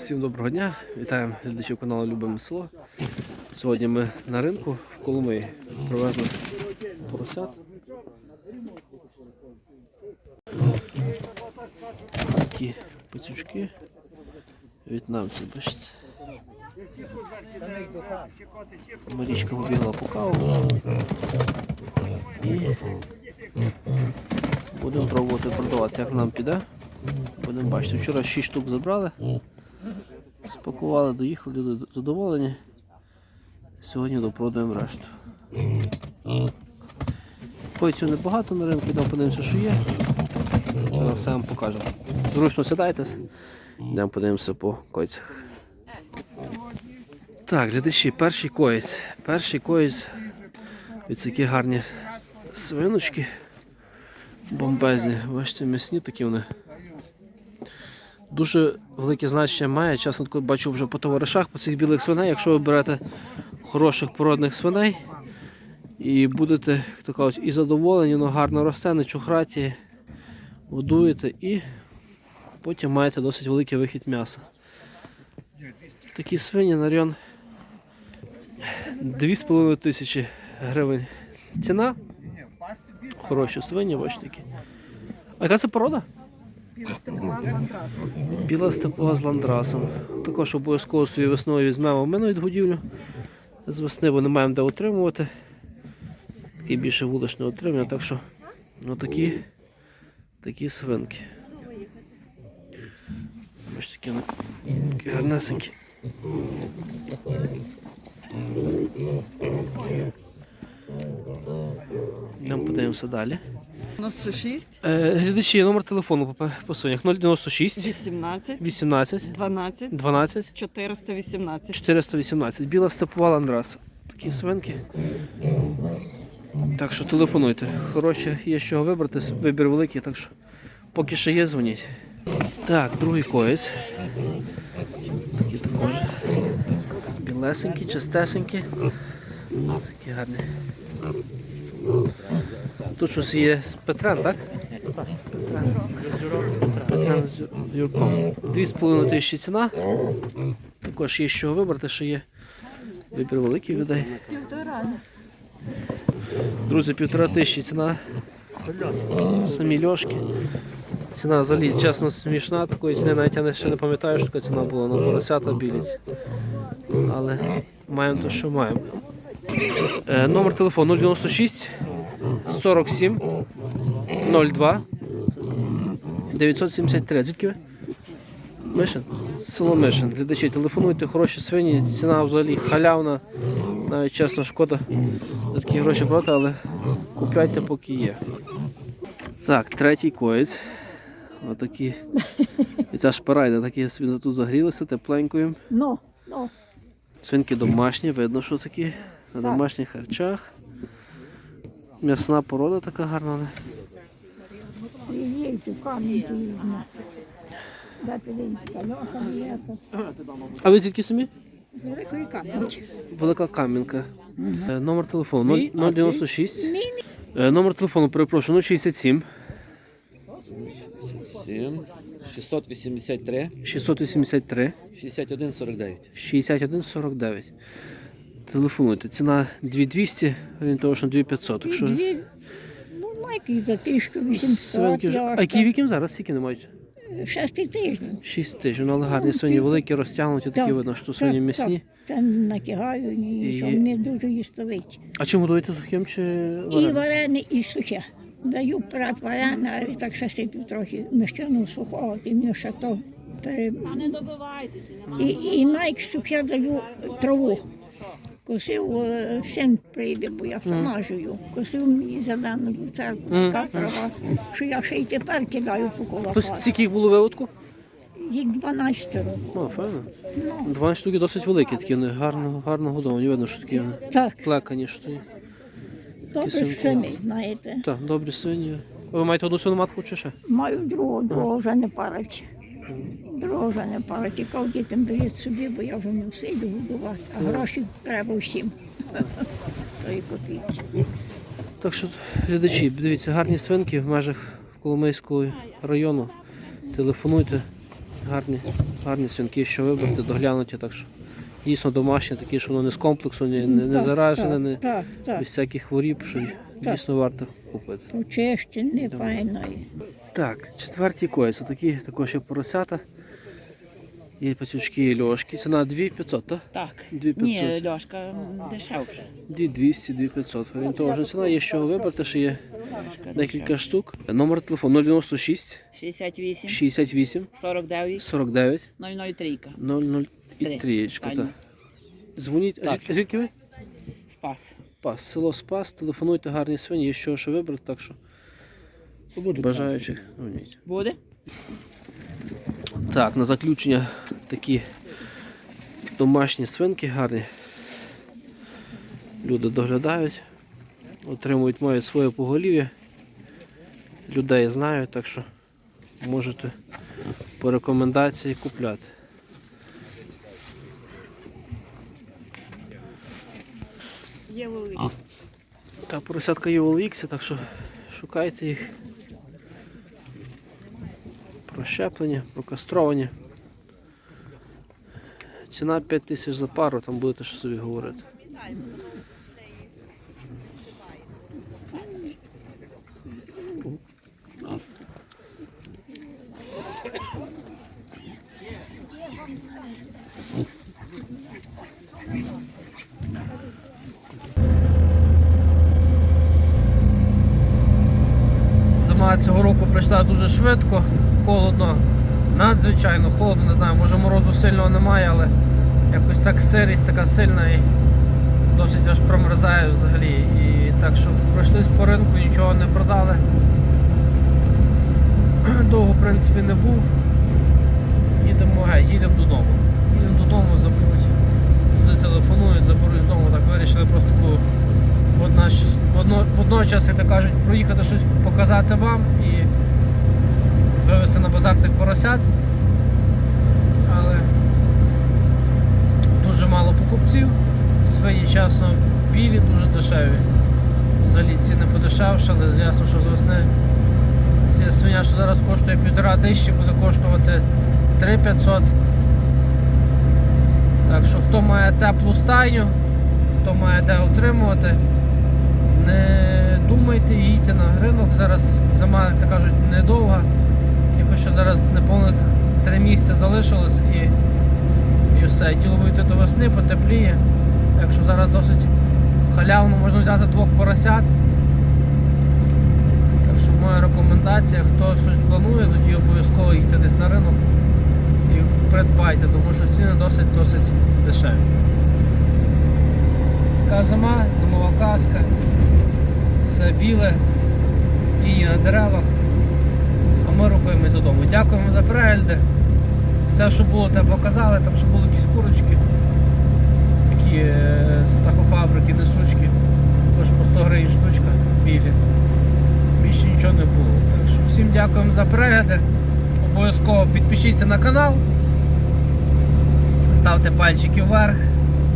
Всім доброго дня! Вітаємо глядачів каналу Любиме село. Сьогодні ми на ринку в Коломиї привезли поросят. Такі пацючки. В'єтнамці, бачите. Марічка побігла по каву. І будемо пробувати продавати, як нам піде. Будемо бачити. Вчора 6 штук забрали. Спакували, доїхали, люди задоволені. Сьогодні допродаємо решту. Койців небагато на ринку, йдемо подивимося, що є. Зараз все вам покажемо. Зручно сідайтесь, йдемо подивимося по койцях. Так, глядачі, перший коєць. Перший коєць від такі гарні свиночки. Бомбезні. Бачите, м'ясні такі вони. Дуже велике значення має. Чесно бачу вже по товаришах, по цих білих свиней. Якщо ви берете хороших породних свиней і будете, то кажуть, і задоволені, воно гарно росте, не чухраті, годуєте і потім маєте досить великий вихід м'яса. Такі свині на район 2,5 тисячі гривень. Ціна. Хороші свині, бачите. А яка це порода? Біла степова з ландрасом. Також обов'язково собі весною візьмемо ми від годівлю. З весни, бо не маємо де утримувати. Такі більше вуличне утримання, так що ну, такі, такі свинки. Ось такі, гарнесенькі. Йдемо подивимося далі. 96, Е, глядачі, номер телефону по, по свинях 096 18, 18 12, 12 418. 418. Біла степова ландраса. Такі свинки. Так що телефонуйте. Хороші, є з чого вибрати, вибір великий, так що поки ще є, дзвоніть. Так, другий коєць. Такі також. Білесенькі, чистесенькі. Такі гарні. Тут щось є з Петрен, так? Петрен. Петрен з Юрком. Дві з половиною тисячі ціна. Також є з чого вибрати, що є вибір великий людей. Півтора. Друзі, півтора тисячі ціна. Самі льошки. Ціна взагалі чесно смішна, такої ціни навіть я ще не пам'ятаю, що така ціна була на поросята біліць. Але маємо те, що маємо. Е, номер телефону 096 47 02 973. Звідки ви? Мишин? Село Мишин. Глядачі, телефонуйте, хороші свині, ціна взагалі халявна. Навіть чесно шкода за такі гроші брати, але купляйте поки є. Так, третій коєць. Отакі. І ця шпарайна, такі собі тут загрілися тепленькою. Ну, ну, Свинки домашні, видно, що такі на домашніх харчах. М'ясна порода така гарна. не? А ви звідки самі? З великої камінь. Велика Кам'янка. Е, Номер телефону 096. Е, Номер телефону, перепрошую, 067 7, 683, 683 61, 49. 61 49. Телефонуйте. Ціна 2200, орієнтовно 2500. Так що Дві, ну, майки за 1800, свинки вже. А які віків зараз скільки не мають? Шести тижнів. 6 тижнів, ну, але гарні свині, великі, розтягнуті, такі Так, видно, що свині м'ясні. Це не накигаю, ні, І- що вони дуже їстовиті. А чим годуєте сухим чи І вареним? варене, і сухе. Даю прат варене, а так ще сиплю трохи мещану сухого, ти мені ще то пере... І, і найкстук я даю траву. Косив син прийде, бо я сама живу. Косив мені зелену люцерку, така трава, що я ще й тепер кидаю по Хтось колоках. скільки їх було виводку? Їх 12 років. О, файно. Ну, Два штуки досить великі, такі вони гарно, гарно годовані. Видно, що такі вони так, плекані, що такі. добре синькі. самі, знаєте. Так, добрі свині. А Ви маєте одну свину матку чи ще? Маю другого, другого вже не парить. Вже не парить. І кажу, дітям беріть собі, бо я вже не всіду годувати, а гроші треба всім. Тої копійки. Так що, глядачі, дивіться, гарні свинки в межах Коломийського району. Телефонуйте, гарні, гарні свинки, що вибрати, доглянуті, так що дійсно домашні, такі, що воно не з комплексу, не, не, не заражене, не без всяких хворіб, що дійсно варто купити. Почищені, файно. Так, четверті кої, це такі також є поросята. Є пацючки і льошки. Ціна 2500, так? Так. 2500. Ні, Льошка дешевше. 2200, 2500. Орієнтовна ціна, є що вибрати, ще є декілька штук. Номер телефону 096 68, 68 49, 49 003. 00 і Три. 3. Останнє. Дзвоніть. А звідки ви? Спас. Спас. Село Спас, телефонуйте гарні свині, є що ще вибрати, так що бажаючих. дзвоніть. Буде? Так, на заключення такі домашні свинки гарні. Люди доглядають, отримують мають своє поголів'я. Людей знають, так що можете по рекомендації купляти. Є Так, Та поросятка є так що шукайте їх. Прощеплення, прокастровані. Ціна 5 тисяч за пару, там будете що собі говорити. Зима року дуже швидко, холодно, надзвичайно холодно, не знаю, може морозу сильного немає, але якось так сирість така сильна і досить аж промерзає взагалі. І так що пройшлись по ринку, нічого не продали. Довго, в принципі, не був. Їдемо геть, їдемо додому. Їдемо додому, заберуть. Люди телефонують, заберуть з дому, так вирішили просто таку водночас, як то кажуть, проїхати щось показати вам вивезти на базар тих поросят. Але дуже мало покупців. Свині часно білі, дуже дешеві. Взагалі ціни подешевшали, ясно, що з весни ця свиня, що зараз коштує півтора тисячі, буде коштувати 3500. Так що хто має теплу стайню, хто має де утримувати, не думайте, їдьте на ринок. Зараз зима, як кажуть, недовга. Тільки що зараз неповних 3 місяці залишилось і, і все. Діло вийти до весни, потепліє. Так що зараз досить халявно можна взяти двох поросят. Так що моя рекомендація, хто щось планує, тоді обов'язково їдьте десь на ринок і придбайте, тому що ціни досить досить дешеві. Така зима, зимова казка, все біле, і на деревах. Ми рухаємось додому. Дякуємо за перегляди. Все, що було, те показали, там ще були якісь курочки, такі е, з птахофабрики, несучки, також по 100 гривень штучка білі. Більше нічого не було. Так що всім дякуємо за перегляди. Обов'язково підпишіться на канал, ставте пальчики вверх.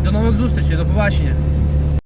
До нових зустрічей, до побачення.